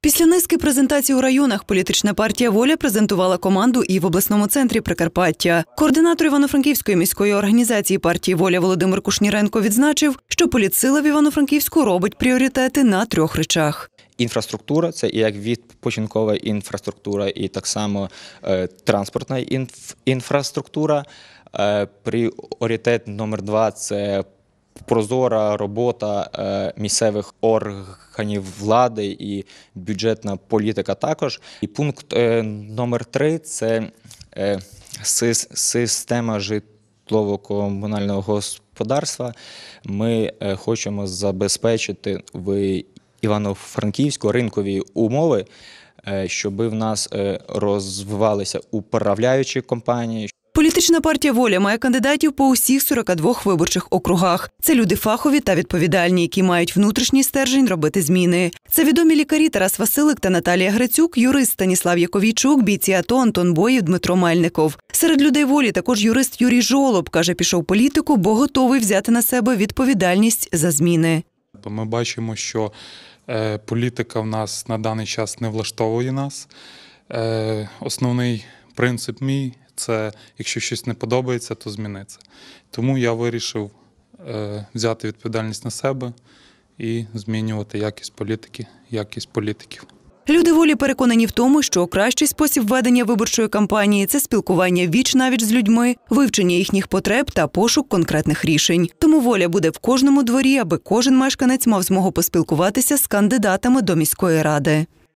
Після низки презентацій у районах політична партія Воля презентувала команду і в обласному центрі Прикарпаття. Координатор Івано-Франківської міської організації партії Воля Володимир Кушніренко відзначив, що політсила в Івано-Франківську робить пріоритети на трьох речах. Інфраструктура це як відпочинкова інфраструктура, і так само е, транспортна інф- інфраструктура. Е, пріоритет номер два це прозора робота е, місцевих органів влади і бюджетна політика також. І пункт е, номер три це е, система житлово-комунального господарства. Ми хочемо забезпечити в Івано-Франківську ринкові умови, е, щоб в нас розвивалися управляючі компанії, Політична партія Воля має кандидатів по усіх 42 виборчих округах. Це люди фахові та відповідальні, які мають внутрішній стержень робити зміни. Це відомі лікарі Тарас Василик та Наталія Грицюк, юрист Станіслав Яковійчук, бійці АТО Антон Боїв, Дмитро Мельников. Серед людей волі також юрист Юрій Жолоб каже, пішов політику, бо готовий взяти на себе відповідальність за зміни. Ми бачимо, що е, політика в нас на даний час не влаштовує нас. Е, основний принцип мій це якщо щось не подобається, то зміни це. Тому я вирішив е, взяти відповідальність на себе і змінювати якість політики, якість політиків. Люди волі переконані в тому, що кращий спосіб ведення виборчої кампанії це спілкування віч навіч з людьми, вивчення їхніх потреб та пошук конкретних рішень. Тому воля буде в кожному дворі, аби кожен мешканець мав змогу поспілкуватися з кандидатами до міської ради.